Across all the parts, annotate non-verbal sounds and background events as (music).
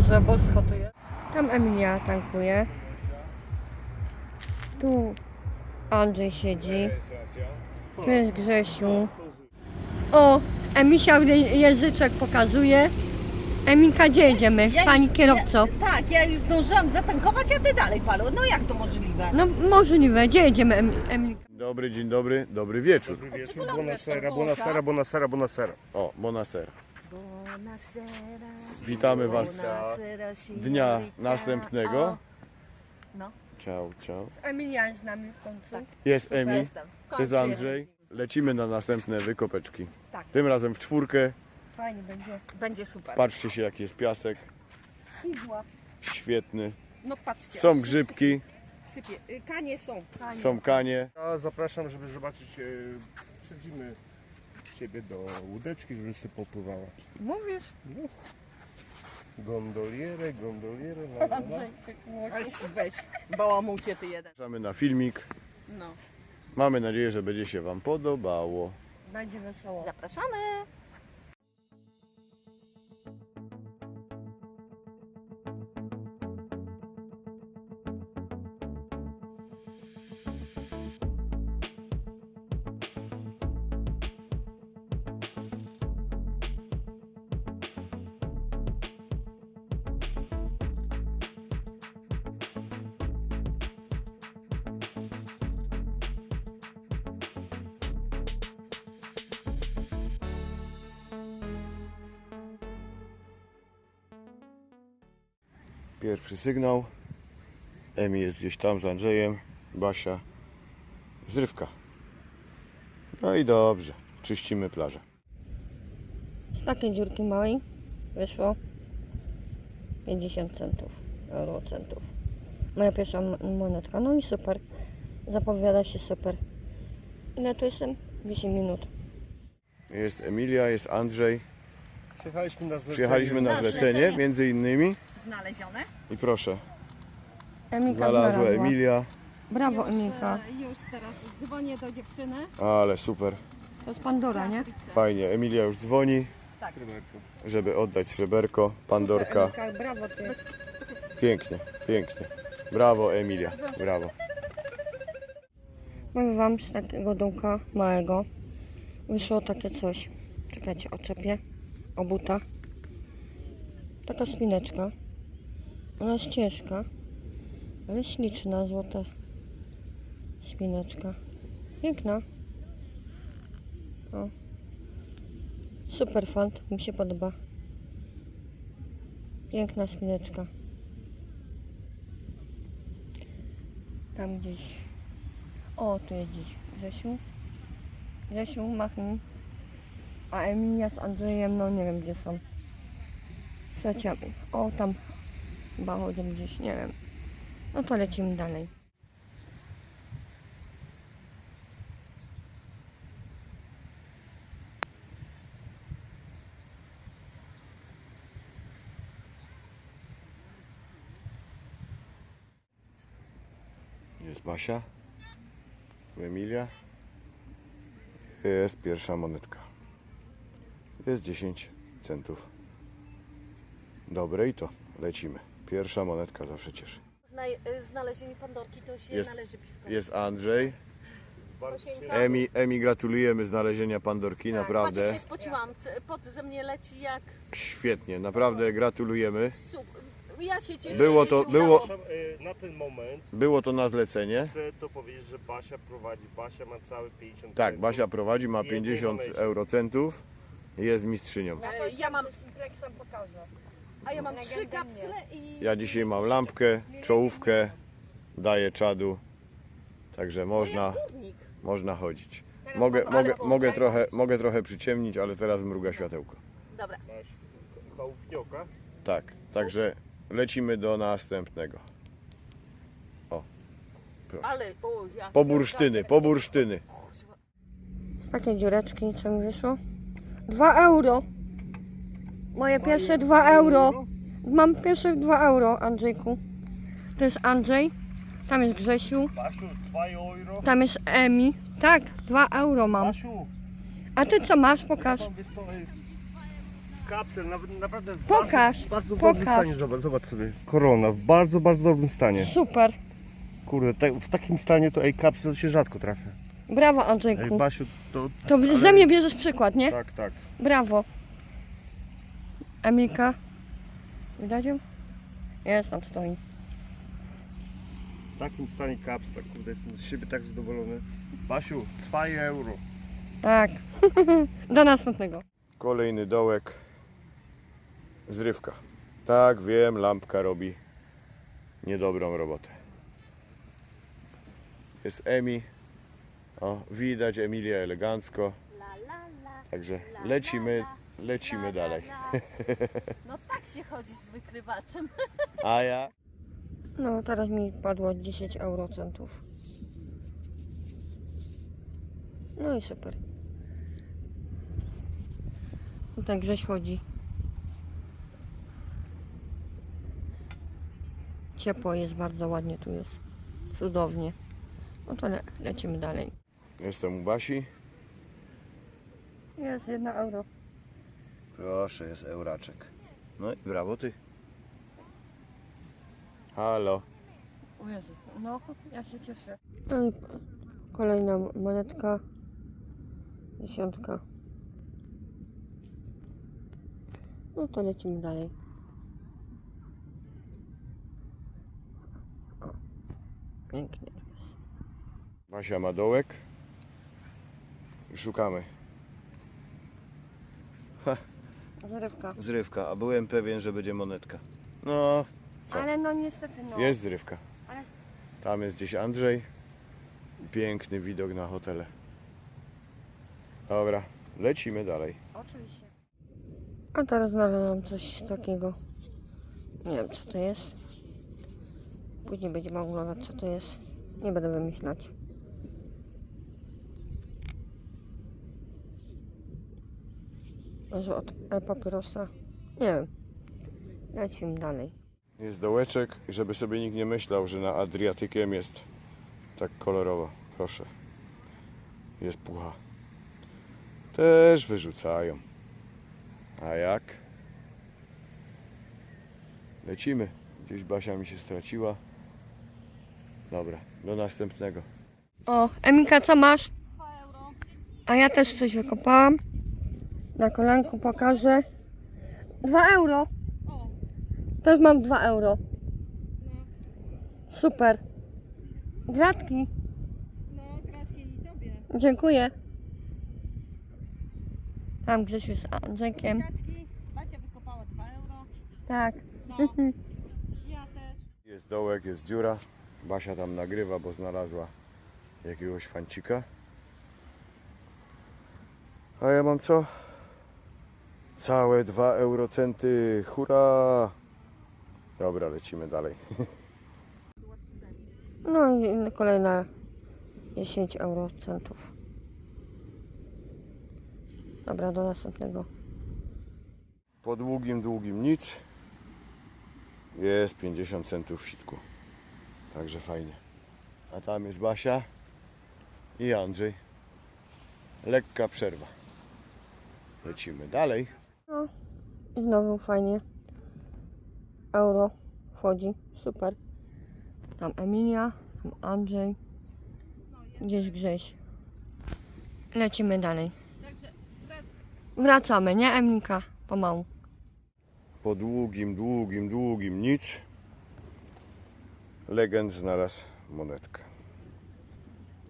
Boże, bosko to jest. Tam Emilia tankuje. Tu Andrzej siedzi. Tu jest Grzesiu. O, Emisia języczek pokazuje. Emika, gdzie jedziemy? Ja Pani już- kierowco. Ja, tak, ja już zdążyłam zatankować, a ty dalej palu. No jak to możliwe? No możliwe, gdzie jedziemy Em- Emilka? Dobry dzień dobry, dobry wieczór. Dobry wieczór, to buonasera, buonasera, buonasera. O, Bonasera. Witamy Was dnia następnego. No, Ciao, ciao. Emilia jest z nami w końcu. Jest super Emi, jestem. W końcu jest Andrzej. Lecimy na następne wykopeczki. Tak. Tym razem w czwórkę. Fajnie będzie. jest. Będzie super. Patrzcie się jaki jest piasek. Igła. Świetny. No patrzcie. Są grzybki, Sypie. Y, Kanie są. są kanie. Ja zapraszam, żeby zobaczyć, e, wsadzimy Ciebie do łódeczki, żeby sobie popływała. Mówisz? Gondolierę, gondolierę, la, la, (laughs) weź. Bałamucie ty jeden. Zapraszamy na filmik. No. Mamy nadzieję, że będzie się Wam podobało. Będzie wesoło. Zapraszamy. Pierwszy sygnał. Emi jest gdzieś tam z Andrzejem. Basia. Zrywka. No i dobrze. Czyścimy plażę. Z takiej dziurki małej wyszło 50 centów, eurocentów. Moja pierwsza monetka. No i super. Zapowiada się super. Ile tu jestem? 10 minut. Jest Emilia, jest Andrzej. Przyjechaliśmy na zlecenie. Przyjechaliśmy na zlecenie, między innymi. Znalezione? I proszę, Emilka znalazła znalazła. Emilia. Brawo Emilka. e, już teraz dzwonię do dziewczyny. Ale super. To jest Pandora, nie? Fajnie. Emilia już dzwoni, Sreberko. żeby oddać sreberko. Pandorka. Emilka, brawo ty. Pięknie, pięknie. Brawo Emilia, brawo. Powiem wam z takiego dołka małego wyszło takie coś. Czekajcie, oczepię. Obuta. Taka spineczka. Ona jest ciężka. Ale śliczna, złota spineczka. Piękna. O. Super fant, mi się podoba. Piękna spineczka. Tam gdzieś o, tu jest gdzieś Grzesiu. Grzesiu, machnij. A Emilia z Andrzejem, no nie wiem gdzie są. Słuchajcie, o tam chyba chodzą gdzieś, nie wiem. No to lecimy dalej. Jest Basia. Emilia. Jest pierwsza monetka. Jest 10 centów. Dobre i to. Lecimy. Pierwsza monetka zawsze cieszy. Zna- znalezienie Pandorki to się Jest- należy piwko. Jest Andrzej. Emi, Emi gratulujemy znalezienia Pandorki, Patrz, naprawdę. jak się spociłam. C- Pot ze mnie leci jak Świetnie, naprawdę gratulujemy. super. Ja się cieszę, Było że to- się było- udało. Przepraszam, e, Na ten moment Było to na zlecenie. chcę to powiedzieć, że Basia prowadzi. Basia ma całe 50 Tak, centów. Basia prowadzi, ma Jednej 50 monecie. eurocentów. Jest mistrzynią. Ja mam, a ja mam trzy kapsle i... Ja dzisiaj mam lampkę, czołówkę, daję czadu. Także można, można chodzić. Mogę, mogę, mogę, trochę, mogę trochę przyciemnić, ale teraz mruga światełko. Dobra. Chałupnioka. Tak, także lecimy do następnego. O, ja... Po bursztyny, po bursztyny. Z takiej dziureczki, co mi wyszło? 2 euro. Moje pierwsze 2 euro. Mam pierwsze 2 euro, Andrzejku. To jest Andrzej. Tam jest Grzesiu. Basiu, 2 euro. Tam jest Emi. Tak, 2 euro mam. Basiu, A ty co masz? Pokaż. mam wiesz co, kapsel, nawet naprawdę w Pokaż, bardzo, bardzo dobrym pokaż. stanie. Zobacz, zobacz sobie. Korona w bardzo, bardzo dobrym stanie. Super. Kurde, te, w takim stanie to ej, kapsel się rzadko trafia. Brawo Ej, Andrzejku. Basiu, to... To ale- ze mnie bierzesz przykład, nie? Tak, tak. Brawo. Emilka. Widać ją? Jest tam stoi. W takim stanie kapsel, kurde, jestem z siebie tak zadowolony. Basiu, 2 euro. Tak. (laughs) Do następnego. Kolejny dołek. Zrywka. Tak, wiem, lampka robi niedobrą robotę. Jest Emi. O, widać Emilia elegancko. Także lecimy, lecimy dalej. (laughs) No tak się chodzi z wykrywaczem. A ja? No teraz mi padło 10 eurocentów. No i super. No tak Grześ chodzi. Ciepło jest, bardzo ładnie tu jest. Cudownie. No to le lecimy dalej. Jestem u Basi. Jest jedna euro. Proszę, jest euraczek. No i brawo ty. Halo. O Jezu, no ja się cieszę. No i kolejna monetka. Dziesiątka. No to lecimy dalej. O, pięknie tu jest. Basia ma dołek. Szukamy. Zrywka. Zrywka, a byłem pewien, że będzie monetka. No, Co? Ale no niestety no. jest zrywka. Ale- Tam jest gdzieś Andrzej. Piękny widok na hotele. Dobra, lecimy dalej. Oczywiście. A teraz znalazłam coś takiego. Nie wiem co to jest. Później będziemy oglądać co to jest. Nie będę wymyślać. Może od papierosa? Nie wiem. Lecimy dalej. Jest dołeczek, żeby sobie nikt nie myślał, że na Adriatykiem jest tak kolorowo. Proszę. Jest pucha. Też wyrzucają. A jak? Lecimy. Gdzieś Basia mi się straciła. Dobra, do następnego. O, Emika, co masz? 2 euro. A ja też coś wykopałam. Na kolanku pokażę. 2 euro. O, Też mam 2 euro. Super. Gratki. no kratki i tobie. Dziękuję. Tam Grzesiu z Andrzejkiem. Kratki, Basia wykopała 2 euro. Tak. No, (laughs) ja też. Jest dołek, jest dziura. Basia tam nagrywa, bo znalazła jakiegoś fancika. A ja mam co? Całe 2 eurocenty. Hurra! Dobra, lecimy dalej. (laughs) No i kolejna 10 eurocentów. Dobra, do następnego. Po długim, długim nic. Jest 50 centów w sitku. Także fajnie. A tam jest Basia i Andrzej. Lekka przerwa. Lecimy dalej. I znowu fajnie. Euro wchodzi. Super. Tam Emilia, tam Andrzej. Gdzieś Grześ. Lecimy dalej. Wracamy, nie Emilka? Pomału. Po długim, długim, długim nic. Legend znalazł monetkę.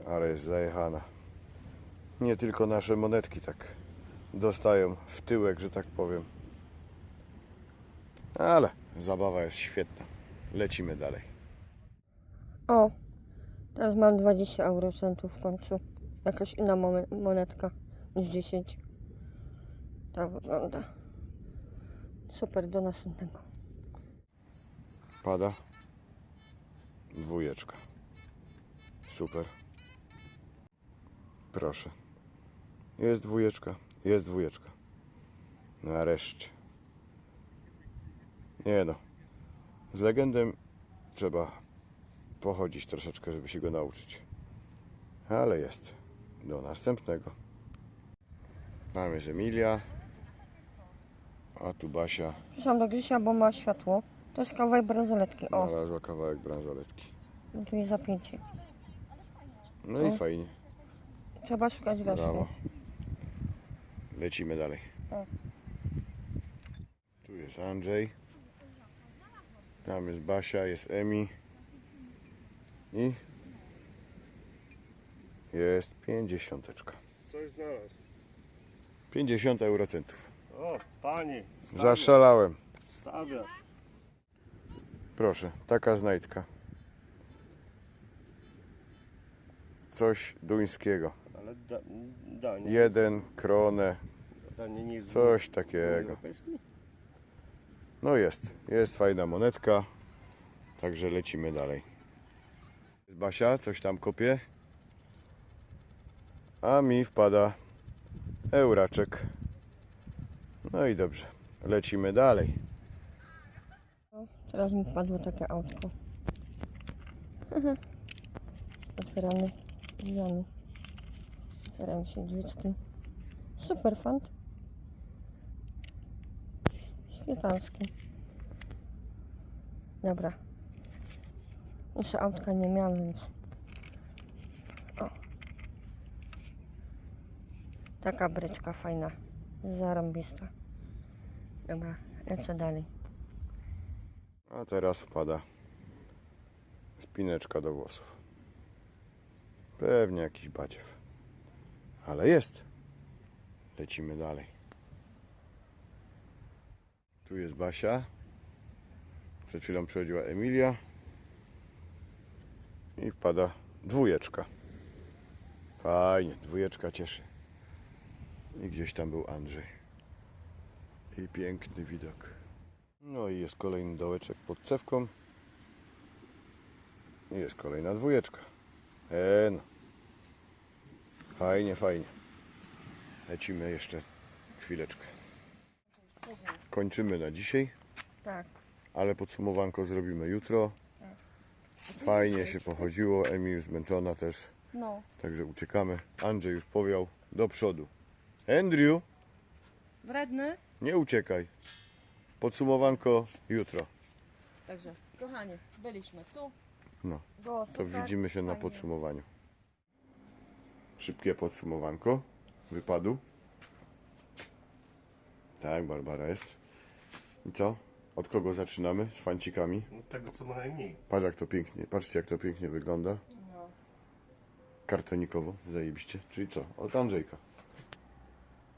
Ale jest zajechana. Nie tylko nasze monetki tak dostają w tyłek, że tak powiem. Ale zabawa jest świetna. Lecimy dalej. O, teraz mam 20 eurocentów w końcu. Jakaś inna monetka niż 10. Tak wygląda. Super, do następnego. Pada. Dwójeczka. Super. Proszę. Jest dwójeczka. Jest dwójeczka. Nareszcie. Nie no. Z legendem trzeba pochodzić troszeczkę, żeby się go nauczyć. Ale jest. Do następnego. Tam jest Emilia. A tu Basia Przyszłam do Grzysia, bo ma światło. To jest kawałek bransoletki. O, znalazła kawałek bransoletki. no tu jest zapięcie. No i fajnie. Trzeba szukać reszty. Brawo. Lecimy dalej. Tak. Tu jest Andrzej. Tam jest Basia, jest Emi. I jest pięćdziesiąteczka. Coś znalazł. 50 eurocentów. O, panie. stawia, Zaszalałem. Stawia. Proszę, taka znajdka. Coś duńskiego. Ale da, da, Jeden, kronę, nie, jest coś takiego. Europejskiej? No jest, jest fajna monetka. Także lecimy dalej. Basia coś tam kopie. A mi wpada euraczek. No i dobrze, lecimy dalej. Teraz mi wpadło takie autko. (laughs) Otwieramy drzwiami. Otwieram się drzwiczki. Super fant. Świetalski. Dobra. Jeszcze autka nie miałam, więc... O. Taka bryczka fajna. Zarąbista. Dobra, lecę dalej. A teraz wpada spineczka do włosów. Pewnie jakiś badziew. Ale jest. Lecimy dalej. Tu jest Basia. Przed chwilą przychodziła Emilia. I wpada dwójeczka. Fajnie, dwójeczka cieszy. I gdzieś tam był Andrzej. I piękny widok. No i jest kolejny dołeczek pod cewką. I jest kolejna dwójeczka. E no. Fajnie, fajnie. Lecimy jeszcze chwileczkę. Kończymy na dzisiaj, Tak. ale podsumowanko zrobimy jutro. Fajnie się pochodziło. Emi już zmęczona też, No. także uciekamy. Andrzej już powiał do przodu. Andrew, Wredny? nie uciekaj. Podsumowanko jutro. Także, kochanie, byliśmy tu. No. Było To super. widzimy się na Fajnie. podsumowaniu. Szybkie podsumowanko wypadu. Tak, Barbara jest. I co? Od kogo zaczynamy? Z fancikami. No, tego co ma najmniej. Patrz jak to pięknie, patrzcie jak to pięknie wygląda. Kartonikowo, zajebiście. Czyli co? Od Andrzejka.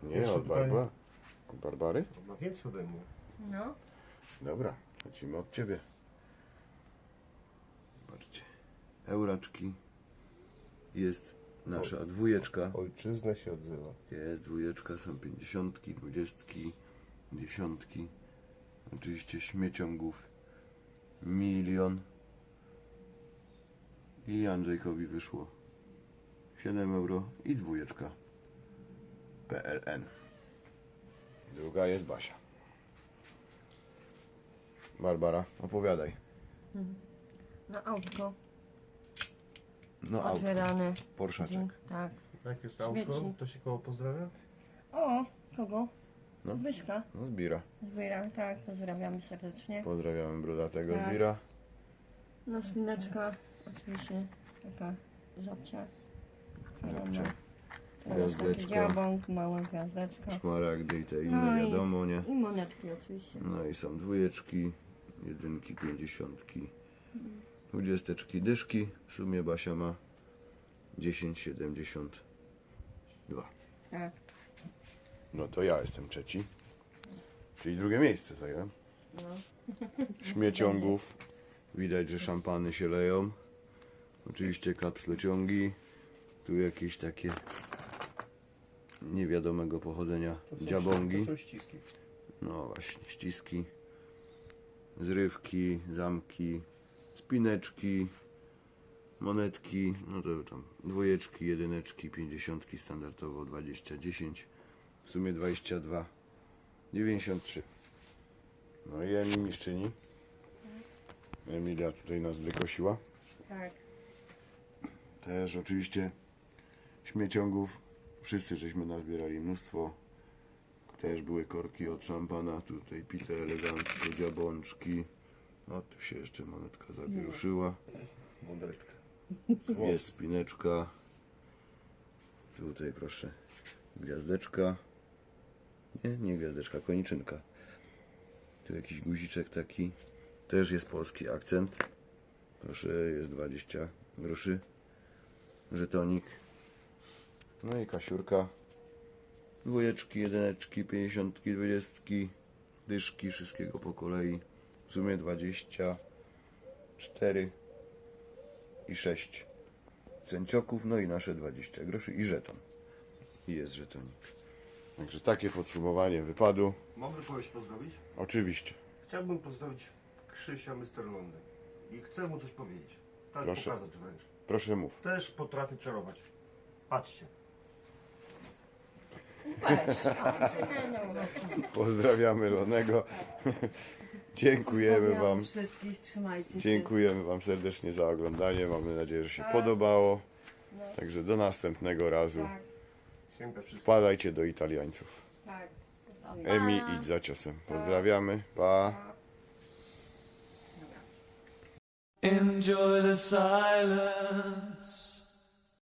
Nie, Jeszcze od pytanie. Barbary. Od Barbary? Ma więcej ode mnie. No. Dobra, lecimy od ciebie. Patrzcie. Euraczki. Jest nasza dwójeczka. Ojczyzna się odzywa. Jest dwójeczka, są pięćdziesiątki, dwudziestki, dziesiątki. Oczywiście śmieciągów milion. I Andrzejkowi wyszło 7 euro i dwójeczka PLN. Druga jest Basia. Barbara, opowiadaj. Na autko. No auto, Otwierane. Porszaczek. Tak. Jak jest Śmieci. auto, to się koło pozdrawia? O, kogo? No. Zbyszka. No zbira. Zbiera, tak, pozdrawiamy serdecznie. Pozdrawiamy brodatego Tak. zbira. No, spineczka, oczywiście, taka żabcia. Żabcia. Gwiazdeczka. diabąg, mała gwiazdeczka. Szmaragdy i te No inne i- wiadomo, nie? I monetki oczywiście. No i są dwójeczki, jedynki, pięćdziesiątki, dwudziesteczki, dyszki. W sumie Basia ma 10,72. Tak. No to ja jestem trzeci. Czyli drugie miejsce zająłem. Śmieciągów. Widać, że szampany się leją. Oczywiście kapslociągi. Tu jakieś takie niewiadomego pochodzenia To są, dziabągi. To są ściski. No właśnie, ściski, zrywki, zamki, spineczki, monetki, no to tam dwójeczki, jedyneczki, pięćdziesiątki standardowo 20, 10, w sumie 22, 93. No i Emi mistrzyni. Emilia tutaj nas wykosiła. Tak. Też oczywiście śmieciągów. Wszyscy żeśmy nazbierali mnóstwo. Też były korki od szampana, tutaj pite elegancko, dziabączki. O, tu się jeszcze monetka zawieruszyła. Modelka. Jest spineczka. Tutaj proszę, gwiazdeczka. Nie, nie gwiazdeczka, koniczynka. Tu jakiś guziczek taki. Też jest polski akcent. Proszę, jest 20 groszy. Żetonik. No i kasiurka. Dwójeczki, jedyneczki, pięćdziesiątki, dwudziestki, dyszki, wszystkiego po kolei. W sumie 24 i 6 centioków, no i nasze 20 groszy i żeton. I jest żetonik. Także takie podsumowanie wypadu. Mogę kogoś pozdrowić? Oczywiście. Chciałbym pozdrowić Krzysia Mr. London. I chcę mu coś powiedzieć. Tak Proszę. pokazać wręcz. Proszę mów. Też potrafię czarować. Patrzcie. Pozdrawiamy Lonego. Dziękujemy Wam. Wszystkich trzymajcie się. Dziękujemy Wam serdecznie za oglądanie. Mamy nadzieję, że się podobało. Także do następnego razu. Tak, Sięga wszystkich. Wpadajcie do Italiańców. tak. Emi, idź za ciosem. Pozdrawiamy. Pa. Enjoy the silence.